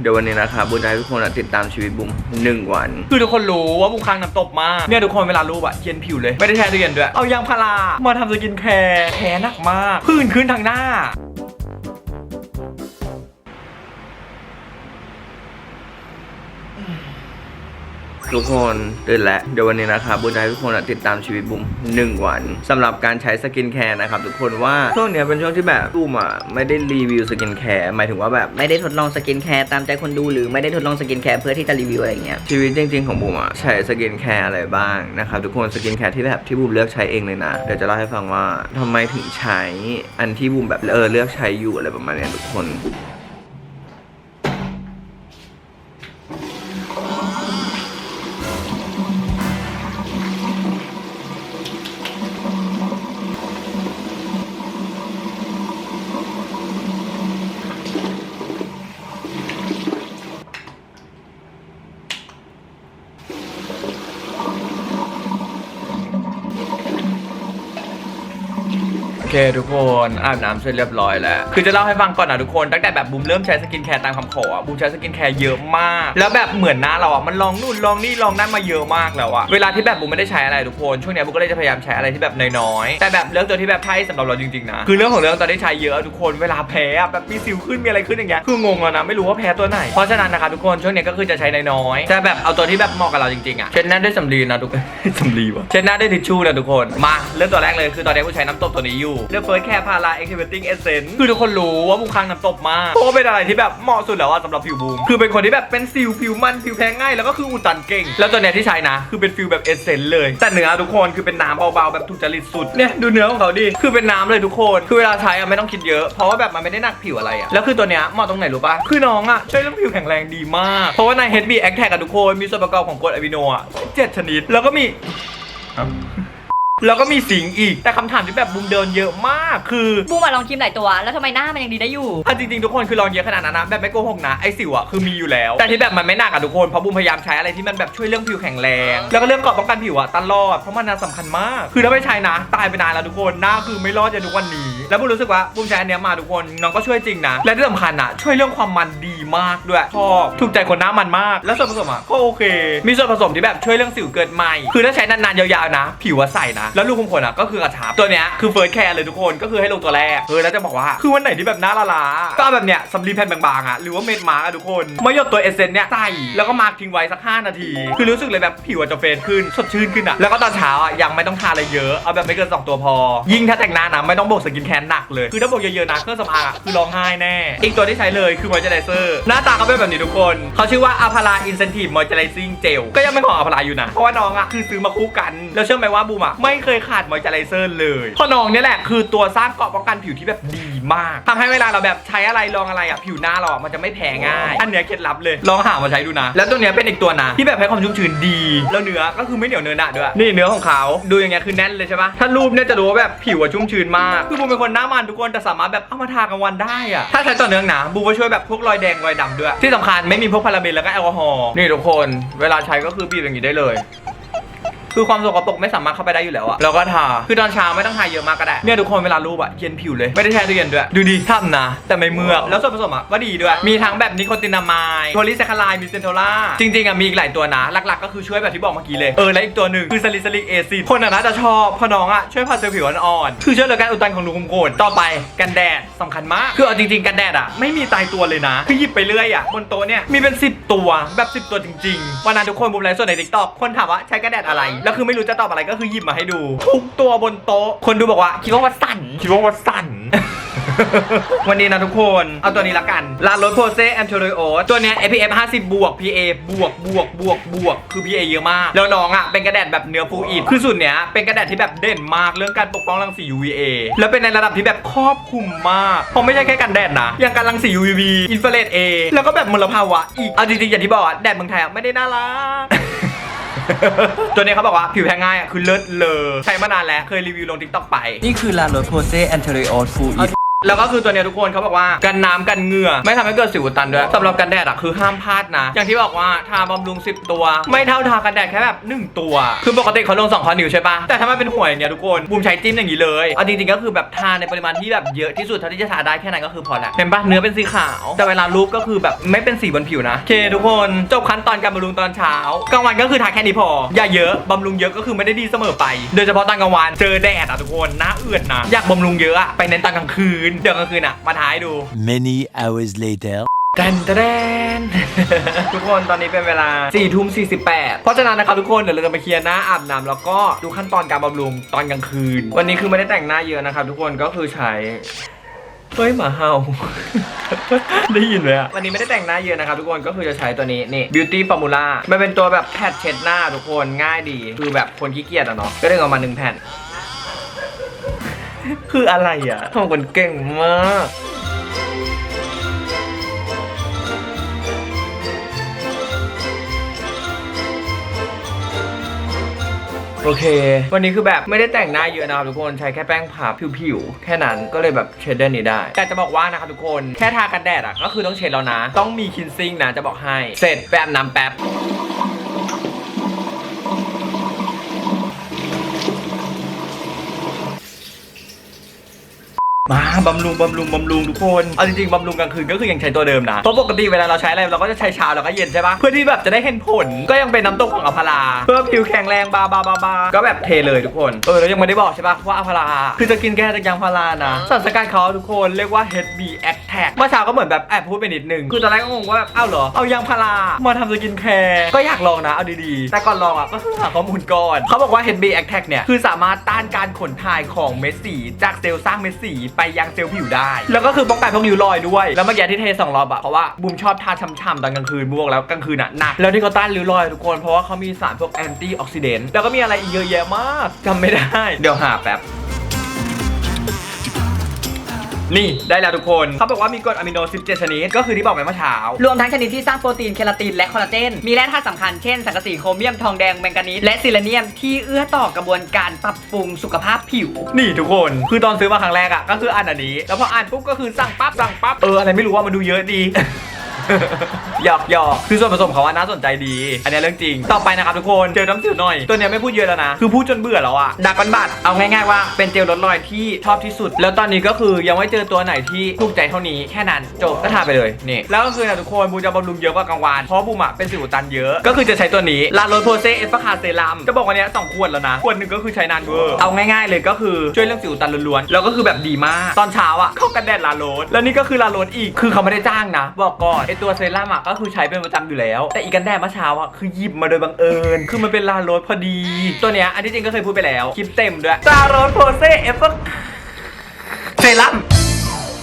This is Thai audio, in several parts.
เดี๋ยววันนี้นะครับบูจะให้ทุกคนอะติดตามชีวิตบุ้มหนึ่งวัน คือทุกคนรู้ว่าบุมคางน้ำตกมาก เนี่ยทุกคนเวลารูปอะเย็นผิวเลย ไม่ได้แช่ตู้เย็นด้วย เอายางพารามาทำสกินแคร์แพ้หนักมาก พื้นขึ้นทางหน้า ทุกคนตื่นแล้วเดี๋ยววันนี้นะครับบูจะให้ทุกคนอะติดตามชีวิตบุ้มหนึ่งวันสำหรับการใช้สกินแคร์นะครับทุกคนว่าช่วงเนี้ยเป็นช่วงที่แบบบุ้มอะไม่ได้รีวิวสกินแคร์หมายถึงว่าแบบไม่ได้ทดลองสกินแคร์ตามใจคนดูหรือไม่ได้ทดลองสกินแคร์เพื่อที่จะรีวิวอะไรอย่างเงี้ยชีวิตจริงๆของบูมอะใช้สกินแคร์อะไรบ้างนะครับทุกคนสกินแคร์ที่แบบที่บูมเลือกใช้เองเลยนะเดี๋ยวจะเล่าให้ฟังว่าทำไมถึงใช้อันที่บูมแบบเออเลือกใช้อยู่อะไรประมาณเนี้ยทุกคน เคทุกคนอาบน้ำเสร็จเรียบร้อยแล้ว คือจะเล่าให้ฟังก่อนนะทุกคน ตั้งแต่แบบบูมเริ่มใช้สกินแคร์ตามคำขออะบูมใช้สกินแคร์เยอะมาก แล้วแบบเหมือนหน้าเราอะมันลองนู่นลองนี่ลองนั่นมาเยอะมากแล้วอะเวลาที่แบบบูมไม่ได้ใช้อะไรทุกคนช่วงเนี้ยบูมก็เลยจะพยายามใช้อะไรที่แบบน้อยๆแต่แบบเลือกตัวที่แบบใช่สำหรับเราจริงๆนะคือเรื่องของเรื่องตอนที่ใช้เยอะทุกคนเวลาแพ้อะแบบมีสิวขึ้นมีอะไรขึ้นอย่างเงี้ยคืองงแล้วนะไม่รู้ว่าแพ้ตัวไหนเพราะฉะนั้นนะคะทุกคนช่วงเนี้ยก็คือจะใช้น้อยๆแต่แบบเอาตัวที่แบบเหมาะกับเราจริงๆอะเช็ดหน้าด้วยสำลีนะทุก สำลีวะเช็ดหน้าด้วยทิชชู่นะทุกคนมาเริ่มตัวแรกเลยคือตอนนี้กูใช้น้ำตบตัวนี้อยู่เลือกเฟิร์สแคร์พารา activating essence คือทุกคนรู้ว่าบุมค้างน้ำตบมากเพราะว่าเป็นอะไรที่แบบเหมาะสุดแล้วอะสำหรับผิวบูม คือเป็นคนที่แบบเป็นสิวผิวมันผิวแพ้ง่ายแล้วก็คืออุดตันเก่ง แล้วตัวเนี้ยที่ใช้นะ คือเป็นฟิลแบบเอเซนเลย แต่เนื้อทุกคนคือเป็นน้ำเบาๆแบบถูกจริตสุด เนี่ยดูเนื้อของเขาดิ คือเป็นน้ำเลยทุกคน คือเวลาใช้อะไม่ต้องคิดเยอะ เพราะว่าแบบมันไม่ได้หนักผิวอะไรอะแล้วคือตัวเนี้ยเหมาะตรงไหนรู้ปะคือน้องอะช่วยเรื่องผิวแข็งแรงดีมาก เพราะว่าใน HB a c t a g อะทุกคนมีส่วนประกอบของกรดอะมิโนอะเจ็ดชนิด แล้วก็มี แล้วก็มีสิงอีก แต่คำถามที่แบบบูมเดินเยอะมาก คือบูมอะลองครีมหลายตัว แล้วทำไมหน้ามันยังดีได้อยู่ อะจริงๆทุกคนคือลองเยอะขนาดนั้นนะแบบไม่โกหกนะไอสิวอะคือมีอยู่แล้ว แต่ที่แบบมันไม่หนักอะทุกคนเพราะบูมพยายามใช้อะไรที่มันแบบช่วยเรื่องผิวแข็งแรง แล้วก็เรื่องเกราะป้องกันผิวอะตลอดเพราะมันน่าสำคัญมาก คือถ้าไม่ใช้นะตายไปนานแล้วทุกคนหน้าคือไม่รอดจนทุกวันนี้ แล้วบูมรู้สึกว่าบูมใช้อันเนี้ยมาทุกคนน้องก็ช่วยจริงนะ และที่สำคัญอะช่วยเรื่องความมันดีมากด้วยชอบถูกใจคนหน้ามันมาก แล้วส่วนผสมอะก็โอเค มีส่วนผสมที่แบบช่วยเรื่องสิวเกิดใหม่ คือถ้าใช้นานๆยาวๆนะ ผิวอะใสนะ แล้วรูขุมขนอะก็คือกระชับตัวเนี้ยคือเฟิร์สแคร์เลยทุกคนก็คือให้ลงตัวแรกเออแล้วจะบอกว่าคือวันไหนที่แบบหน้าละลาก็แบบเนี้ยสำลีแผ่นบางๆอะหรือว่าเม็ดมาร์กอะทุกคนมาหยดตัวเอเซนเนี่ยใส่แล้วก็มาร์กทิ้งไว้สัก 5 นาที คือรู้สึกเลยแบบผิวจะเฟดขึ้นสดชื่นขึ้นอะแล้วก็ตอนเช้าอะยังไม่ต้องทาอะไรเยอะเอาแบบไม่เกินสองตัวพอ ยิ่งถ้าแต่งหน้านะไม่ต้องโบกสกินแคร์หนักเลย คือถ้าบอกเยอะๆนะเครื่องสำอางอะคือร้องไห้แน่ อีกตัวที่ใช้เลยคือมอยเจอไรเซอร์หน้าตาเขาเป็นแบบนี้ทุกคน เขาชื่อว่าอัพาราอินเซนทีฟมอยเจอไรซิ่งเจลก็ยังไม่ของอัพาราอยู่นะ เพราะว่าน้องอะคือซื้อมาคู่กัน แล้วเชื่อไหมว่าบูมอะไม่เคยขาดมอยเจอไรเซอร์เลยเพราะน้องเนี่ยแหละคือตัวสร้างเกราะป้องกันผิวที่แบบดี มากทำให้เวลาเราแบบใช้อะไรลองอะไรอะผิวหน้าเราอะมันจะไม่แพ้ง่าย อันเนี้ยเคล็ดลับเลยลองหามาใช้ดูนะ แล้วตัวเนี้ยเป็นอีกตัวนะที่แบบให้ความชุ่มชื้นดี แล้วเนื้อก็คือไม่เหนียวเนื้อหนะด้วยนี่เนื้อของเขาดูอย่างเงี้ยคือแน่นเลยใช่ปะถ้ารูปเนี่ยจะรู้ว่าแบบผิวอะชุ่มชื้นมากคือบูมเป็นคนหน้ามันทุกคนแต่สามารถแบบเอามาทากลางวันได้อะถ้าใช้ต่อเนื่องนะบูมก็ช่วยแบบพวกรอยแดงรอยดำด้วย ที่สำคัญไม่มีพวกพาราเบนแล้วก็แอลกอฮอล์นี่ทุกคน เวลาใช้ก็คือบีบอย่างนี้ได้เลย คือความสกปรกไม่สามารถเข้าไปได้อยู่แล้วอะแล้วก็ทา คือตอนเช้าไม่ต้องทาเยอะมากก็ได้ เนี่ยทุกคนเวลารูปอะเย็นผิวเลย ไม่ได้แช่ตู้เย็นด้วย ดูดีทำนะ แต่ไม่เมือก แล้วส่วนผสมอะก็ดีด้วย มีทั้งแบบนิโคตินามายโพลีแซคคาไลด์มีเซนโทล่า จริงๆอะมีอีกหลายตัวนะ หลักๆ ก็คือช่วยแบบที่บอกเมื่อกี้เลย เออ และอีกตัวหนึ่งคือซาลิซิลิกเอซิด คนอะน่าจะชอบเพราะน้องอะช่วยผัดเซลล์ผิวอ่อนๆคือช่วยลดการอุดตันของรูขุมขนต่อไปกันแดดสำคัญมาก คือเอาจริงๆกันแดดอะไม่มีตายตัวเลยนะคือหยิบไปเรื่อยอะบนโต๊ะเนี่ยมีเป็น 10 ตัวแบบ 10 ตัวจริงๆวันนั้นทุกคนบุมไลฟ์สดในทิกตอกคนถามว่าใช้กันแดดอะไรแล้วคือไม่รู้จะตอบอะไรก็คือหยิบมาให้ดู ทุกตัวบนโต๊ะ คนดูบอกว่า คิดว่าวัดสั่น คิดว่าวัดสั่น วันนี้นะทุกคน เอาตัวนี้ละกันลาโรสโพเซแอนโทริโอตัวเนี้ย SPF 50 บวก PA บวกบวกบวกบวก คือ PA เยอะมาก แล้วน้องอะ เป็นกระแดดแบบเนื้อฟูอิดคือสุดเนี้ย เป็นกระแดดที่แบบเด่นมากเรื่องการปกป้องรังสี UVA แล้วเป็นในระดับที่แบบครอบคลุมมากเพราะไม่ใช่แค่กันแดดนะ ยังการรังสี UVB อินฟราเรด A แล้วก็แบบมลภาวะอีก เอาจริงๆอย่างที่บอกอะแดดเมืองไทยอะไม่ได้น่ารัก ตัวนี้เขาบอกว่าผิวแพ้ง่ายอะคือเลิศเลอใช้มานานแล้วเคยรีวิวลงทิกตอกไป นี่คือลาโรโพเซแอนเทริโอฟูอิ แล้วก็คือตัวเนี้ยทุกคนเขาบอกว่ากันน้ำกันเหงื่อ ไม่ทำให้เกิดสิวอุดตันด้วยสำหรับกันแดดอะคือห้ามพลาดนะ อย่างที่บอกว่าทาบำรุง 10 ตัว ไม่เท่าทากันแดดแค่แบบ 1 ตัว คือปกติเขาลง2ข้อนิ้วใช่ปะแต่ถ้ามันเป็นหัวยเงี้ยทุกคนบูมใช้จิ้มอย่างนี้เลยเอาจริงๆก็คือแบบทาในปริมาณที่แบบเยอะที่สุดเท่าที่จะทาได้แค่นั้นก็คือพอและเห็นปะเนื้อเป็นสีขาว แต่เวลารูปก็คือแบบไม่เป็นสีบนผิวนะโอเคทุกคนจบขั้นตอนการบำรุงตอนเช้ากลางวันก็คือทาแค่นี้พอ อย่าเยอะบำรุงเยอะก็คือไม่ได้ดีเสมอไป โดยเฉพาะตอนกลางวันเจอแดดอะทุกคนหน้าเอือดนะอยากบำรุงเยอะอะไปเน้นตอนกลางคืนเดี๋ยวกลางคืนอะมาท้ายดู Many hours later. แตนแตนทุกคนตอนนี้เป็นเวลา4ทุ่ม48เพราะฉะนั้นนะครับทุกคนเดี๋ยวเราจะไปเคลียร์หน้าอาบน้ำแล้วก็ดูขั้นตอนการบำรุงตอนกลางคืน วันนี้คือไม่ได้แต่งหน้าเยอะนะครับทุกคนก็คือใช้ เฮ้ยหมาเห่า ได้ยินไหมอะวันนี้ไม่ได้แต่งหน้าเยอะนะครับทุกคนก็คือจะใช้ตัวนี้นี่ beauty formula มันเป็นตัวแบบแพทเช็ดหน้าทุกคนง่ายดี คือแบบคนขี้เกียจอะเนาะก็ดึงออกมาหนึ่งแผ่น คืออะไรอะทำคนเก่งมากโอเค วันนี้คือแบบไม่ได้แต่งหน้าเยอะนะครับทุกคนใช้แค่แป้งผับผิวๆ แค่นั้นก็เลยแบบเชดเดอร์นี้ได้ แต่จะบอกว่านะครับทุกคนแค่ทากันแดดอะก็คือต้องเช็ดแล้วนะ ต้องมีคินซิ่งนะจะบอกให้ เสร็จแป๊บน้ำแป๊บ มาบำรุงบำรุงบำรุงทุกคนเอาจริงๆบำรุงกลางคืนก็คือยังใช้ตัวเดิมนะเพราะปกติเวลาเราใช้อะไรเราก็จะใช้เช้าแล้วก็เย็นใช่ปะเพื่อที่แบบจะได้เห็นผลก็ยังเป็นน้ำตกของอัพาราเพื่อผิวแข็งแรงบาบาบาบาก็แบบเทเลยทุกคนเออแล้วยังไม่ได้บอกใช่ปะว่าอัพาราคือจะกินแก้จากยางพารานะสารสกัดเขาทุกคนเรียกว่า HB Attack เมื่อเช้าก็เหมือนแบบแอบพูดไปนิดนึงคือตอนแรกก็งงว่าแบบอ้าวเหรอเอายางพารามาทำสกินแคร์ก็อยากลองนะเอาดีๆ แต่ก่อนลองอะก็คือหาข้อมูลก่อนเขาบอกว่า HB Attack เนี่ยคือสามารถต้านการขนถ่ายของเม็ดสีจากเซลล์สร้างเม็ดสีไปยังเซลล์ผิวได้ แล้วก็คือป้องกันพวกริ้วรอยด้วย แล้วเมื่อกี้ที่เทสองรอบอะเพราะว่าบูมชอบทาช่ำๆตอนกลางคืนบูมบอกแล้วกลางคืนอะหนักแล้วที่เขาต้านริ้วรอยทุกคนเพราะว่าเขามีสารพวกแอนตี้ออกซิเดนต์แล้วก็มีอะไรอีกเยอะแยะมากจำไม่ได้ เดี๋ยวหาแป๊บ นี่ได้แล้วทุกคนเขาบอกว่ามีกรดอะมิโน 17 ชนิด ก็คือที่บอกไปเมื่อเช้ารวมทั้งชนิดที่สร้างโปรตีนเคลาตินและคอลลาเจน มีแร่ธาตุสำคัญเช่น สังกะสีโครเมียมทองแดงแมงกานีสและซิลเนียมที่เอื้อต่อกระบวนการปรับปรุงสุขภาพผิว นี่ทุกคน คือตอนซื้อมาครั้งแรกอะก็คืออ่านอันนี้ แล้วพออ่านปุ๊บก็คือสั่งปั๊บสั่งปั๊บเอออะไรไม่รู้ว่ามันดูเยอะดี หยอกหยอกคือส่วนผสมเขาว่าน่าสนใจดี อันนี้เรื่องจริง ต่อไปนะครับทุกคนเจลน้ำสิวหน่อย ตัวเนี้ยไม่พูดเยอะแล้วนะ คือพูดจนเบื่อแล้วอะดักบันบัดเอาง่ายๆว่าเป็นเจลลดรอยที่ชอบที่สุด แล้วตอนนี้ก็คือยังไม่เจอตัวไหนที่ถูกใจเท่านี้แค่นั้นจบก็ทาไปเลยนี่แล้วก็คือนะทุกคนบูมจะบำรุงเยอะกว่ากลางวันเพราะบูมอะเป็นสิวอุดตันเยอะ ก็คือจะใช้ตัวนี้ลาโรโพเซเอฟคาเซรัมจะบอกวันเนี้ยสองขวดแล้วนะขวดหนึ่งก็คือใช้นานเวอร์เอาง่ายๆเลยก็คือช่วยเรื่องสิวอุดตันล้วนๆแล้วก็คือแบบดีมากตอนเช้าอะเข้ากันแดดลาโรสแล้วนี่ก็คือลาโรสอีกคือเขาไม่ได้จ้างนะบอกก่อนไอตัวเซรั่มอะก็็คือใช้เป็นประจำอยู่แล้ว แต่อีกันแดดเมื่อเช้าอะคือหยิบมาโดยบังเอิญ คือมันเป็นลาโรสพอดี ตัวเนี้ยอันที่จริงก็เคยพูดไปแล้วคลิปเต็มด้วยลาโรสโพเซเอฟเซรั่ม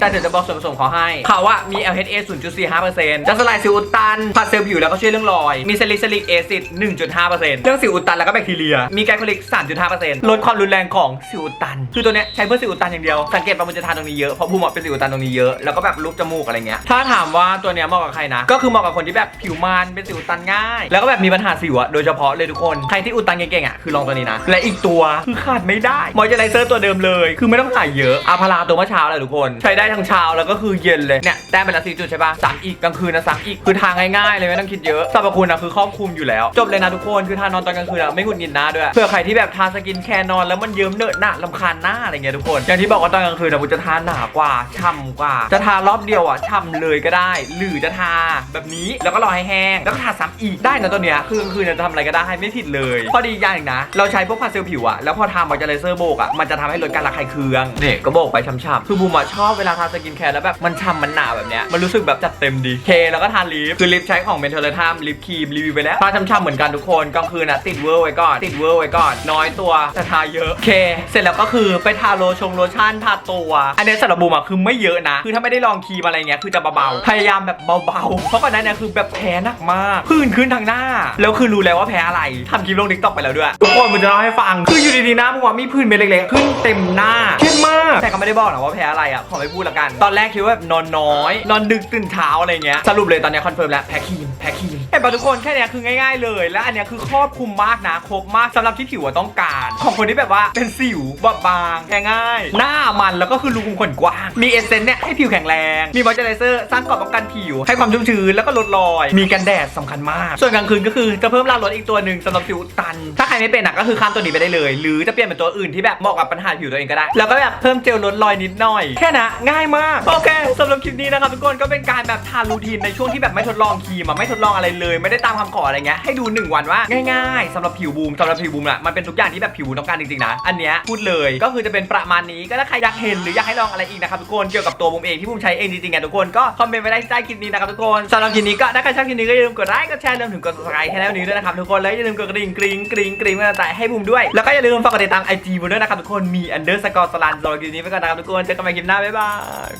แต่เดี๋ยวจะบอกส่วนผสมเขาให้เขาว่ามี LHA 0.45%จะสลายสิวอุดตันผัดเซลล์ผิวแล้วก็ช่วยเรื่องรอย มีเซลิซิลิกแอซิด1.5%เรื่องสิวอุดตันแล้วก็แบคทีเรีย มีไกลโคลิก 3.5%ลดความรุนแรงของสิวอุดตัน คือตัวเนี้ยใช้เพื่อสิวอุดตันอย่างเดียว สังเกตปะมันจะทานตรงนี้เยอะเพราะภูมิอะเป็นสิวอุดตันตรงนี้เยอะแล้วก็แบบรูปจมูกอะไรเงี้ย ถ้าถามว่าตัวเนี้ยเหมาะกับใครนะ ก็คือเหมาะกับคนที่แบบผิวมันเป็นสิวอุดตันง่าย แล้วก็แบบมีปัญหาสิวอะโดยเฉพาะเลยทุกคนใครที่อุดตันเก่งๆอะคือลองตัวนี้นะและอีกตัวคือขาดไม่ได้มอยเจอไรเซอร์ตัวเดิมเลย คือไม่ต้องถ่เยอะอาพาราตัวเมื่อเช้าเลยทุกคนใช้ได้ทั้งเช้าแล้วก็คือเย็นเลยเนี่ยแต้มไปละสี่จุดใช่ปะสามอีกกลางคืนนะสามอีกคือทางง่ายๆเลยไม่ต้องคิดเยอะสรรพคุณอะคือครอบคลุมอยู่แล้ว จบเลยนะทุกคนคือทานอนตอนกลางคืนอะไม่หงุดหงิดหน้าด้วยเผื่อใครที่แบบทาสกินแคร์นอนแล้วมันเยิ้มเนอะหนะลำคาญหน้าอะไรเงี้ยทุกคน อย่างที่บอกว่าตอนกลางคืนอะผมจะทาหนากว่าช่ำกว่า จะทารอบเดียวอะช่ำเลยก็ได้ หรือจะทาแบบนี้แล้วก็รอให้แห้งแล้วก็ทาซ้ำอีกได้นะตัวเนี้ยคือกลางคืนจะทำอะไรก็ได้ไม่ผิดเลยข้อดีอย่างนะ เราใช้พวกพาสเซลผิวอะแล้วพอทามอยเจอไรเซอร์โบกอะมันจะทำให้ลดการระคายเคืองเนี่ยก็โบกไปช้ำๆคือบูมอะชอบเวลาทาสกินแคร์แล้วแบบมันฉ่ำมันหนาแบบเนี้ยมันรู้สึกแบบจัดเต็มดีเคแล้วก็ทาลิปคือลิปใช้ของเมนเทอร์ทามลิปครีมรีวิวไปแล้วทาช้ำๆเหมือนกันทุกคนกลางคืนอะติดเวอร์ไว้ก่อนติดเวอร์ไว้ก่อน น้อยตัวแต่ทาเยอะเค เสร็จแล้วก็คือไปทาโลชงโลชั่นทาตัว อันนี้สำหรับบูมอะคือไม่เยอะนะ คือถ้าไม่ได้ลองครีมอะไรเงี้ยคือจะเบาๆพยายามแบบเบาๆเพราะก่อนหน้านี้คือแบบแพ้หนักมากผื่นขึ้นทางหน้า แล้วคือรู้แล้วว่าแพ้อะไรทำคลิปลงทิกตอกไปแล้วด้วยทุกคนมันจะเล่าให้ฟังคืออยู่ดีๆนะมึงว่ามีผื่นเม็ดเล็กๆขึ้นเต็มหน้าเข้มมากแต่ก็ไม่ได้บอกนะว่าแพ้อะไรอะขอไม่พูดลแล้วกัน ตอนแรกคิดว่าแบบนอนน้อย นอนดึกตื่นเช้าอะไรเงี้ย สรุปเลยตอนนี้คอนเฟิร์มแล้วแพ้ครีม แพ้ครีมเห็นป่ะทุกคนแค่เนี้ยคือง่าย ๆ เลย และอันเนี้ยคือครอบคลุมมากนะครบมากสำหรับที่ผิวอะต้องการ ของคนที่แบบว่าเป็นสิวบอบบางแพ้ง่ายหน้ามันแล้วก็คือรูขุมขนกว้างมีเอเซนต์เนี่ยให้ผิวแข็งแรงมีมอยเจอไรเซอร์สร้างเกราะป้องกันผิว ให้ความชุ่มชื้นแล้วก็ลดรอย มีกันแดดสำคัญมาก ส่วนกลางคืนก็คือจะเพิ่มรางลดอีกตัวหนึ่งสำหรับผิวตัน ถ้าใครไม่เป็นอะก็คือข้ามตัวนี้ไปได้เลย หรือจะเปลี่ยนเป็นตัวอื่นที่แบบเหมาะกับปัญหาผิวตัวเองก็ได้ แล้วก็แบบเพิ่มเจลลดรอยนิดหน่อย แค่นะง่ายมากโอเคสำหรับคลิปนี้นะครับทุกคนก็เป็นการแบบทารูทีนในช่วงที่แบบไม่ทดลองครีมอะไม่ทดลองอะไรเลย ไม่ได้ตามคำขออะไรเงี้ยให้ดูหนึ่งวันว่าง่ายๆสำหรับผิวบูมสำหรับผิวบูมอะมันเป็นทุกอย่างที่แบบผิวบูมต้องการจริงๆนะอันเนี้ยพูดเลยก็คือจะเป็นประมาณนี้ก็ถ้าใครอยากเห็นหรืออยากให้ลองอะไรอีกนะครับทุกคนเกี่ยวกับตัวบูมเองที่บูมใช้เองจริงๆอะทุกคนก็คอมเมนต์ไว้ได้ที่ใต้คลิปนี้นะครับทุกคนสำหรับคลิปนี้ก็ถ้าใครชอบคลิปนี้ก็อย่าลืมกดไลค์กดแชร์รวมถึงกด subscribe ให้แล้วนี้ด้วยนะครับทุกคนแล้วอย่าลืมกดกระดิ่งกริ๊งกริ๊งกริ๊งเพื่ใจให้บูมด้วยแล้วก็อย่าลืมฝากกดติดตามไอจีบูมด้วยนะครับทุกคนมี underscore สลันสำหรับคลิปนี้ไปก่อนนะครับทุกคนเจอกันใหม่คลิปหน้าบ๊ายบาย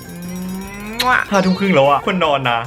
ห้าทุ่มครึ่งแล้วอะคนนอนนะ